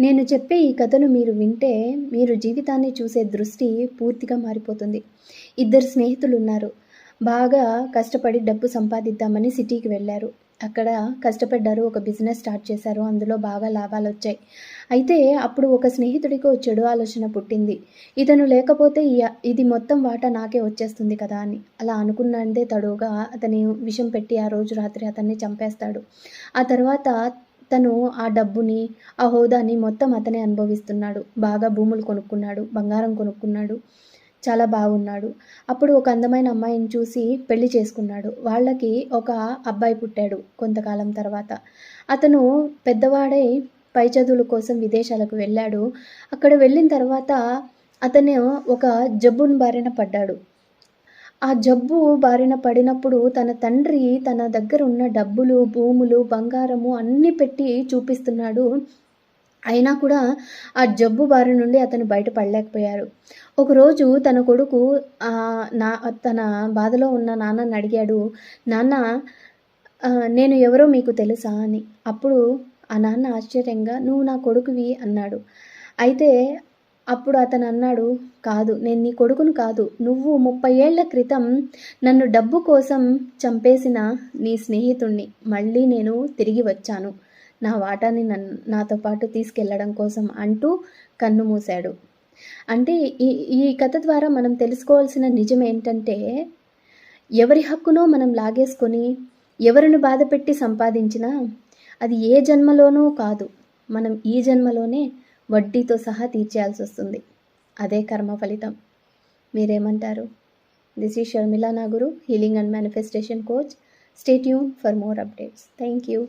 నేను చెప్పే ఈ కథను మీరు వింటే మీరు జీవితాన్ని చూసే దృష్టి పూర్తిగా మారిపోతుంది. ఇద్దరు స్నేహితులు ఉన్నారు బాగా కష్టపడి డబ్బు సంపాదిద్దామని సిటీకి వెళ్ళారు. అక్కడ కష్టపడ్డారు ఒక బిజినెస్ స్టార్ట్ చేశారు అందులో బాగా లాభాలు వచ్చాయి. అయితే అప్పుడు ఒక స్నేహితుడికి ఓ చెడు ఆలోచన పుట్టింది. ఇతను లేకపోతే ఇది మొత్తం వాటా నాకే వచ్చేస్తుంది కదా అని. అలా అనుకున్నదే తడుగా అతని విషం పెట్టి ఆ రోజు రాత్రి అతన్ని చంపేస్తాడు. ఆ తర్వాత తను ఆ డబ్బుని ఆ హోదాని మొత్తం అతనే అనుభవిస్తున్నాడు. బాగా భూములు కొనుక్కున్నాడు బంగారం కొనుక్కున్నాడు చాలా బాగున్నాడు. అప్పుడు ఒక అందమైన అమ్మాయిని చూసి పెళ్ళి చేసుకున్నాడు. వాళ్ళకి ఒక అబ్బాయి పుట్టాడు కొంతకాలం తర్వాత. అతను పెద్దవాడై పై చదువుల కోసం విదేశాలకు వెళ్ళాడు. అక్కడ వెళ్ళిన తర్వాత అతను ఒక జబ్బుని బారిన పడ్డాడు. ఆ జబ్బు బారిన పడినప్పుడు తన తండ్రి తన దగ్గర ఉన్న డబ్బులు భూములు బంగారము అన్నీ పెట్టి చూపిస్తున్నాడు. అయినా కూడా ఆ జబ్బు బారి నుండి అతను బయటపడలేకపోయారు. ఒకరోజు తన కొడుకు నా తన బాధలో ఉన్న నాన్నని అడిగాడు నాన్న నేను ఎవరో మీకు తెలుసా? అని. అప్పుడు ఆ నాన్న ఆశ్చర్యంగా నువ్వు నా కొడుకువి అన్నాడు. అయితే అప్పుడు అతను అన్నాడు కాదు నేను నీ కొడుకును కాదు. నువ్వు ముప్పై ఏళ్ళ క్రితం నన్ను డబ్బు కోసం చంపేసిన నీ స్నేహితుణ్ణి. మళ్ళీ నేను తిరిగి వచ్చాను. నా వాటాని నన్ను నాతో పాటు తీసుకెళ్ళడం కోసం అంటూ కన్ను మూశాడు. అంటే ఈ ఈ కథ ద్వారా మనం తెలుసుకోవాల్సిన నిజం ఏంటంటే ఎవరి హక్కునో మనం లాగేసుకొని ఎవరిని బాధపెట్టి సంపాదించినా అది ఏ జన్మలోనూ కాదు. మనం ఈ జన్మలోనే వడ్డీతో సహా తీర్చేయాల్సి వస్తుంది. అదే కర్మ ఫలితం. మీరేమంటారు? దిస్ ఈ Sharmila Naguru healing and manifestation coach stay Yoon for more updates thank you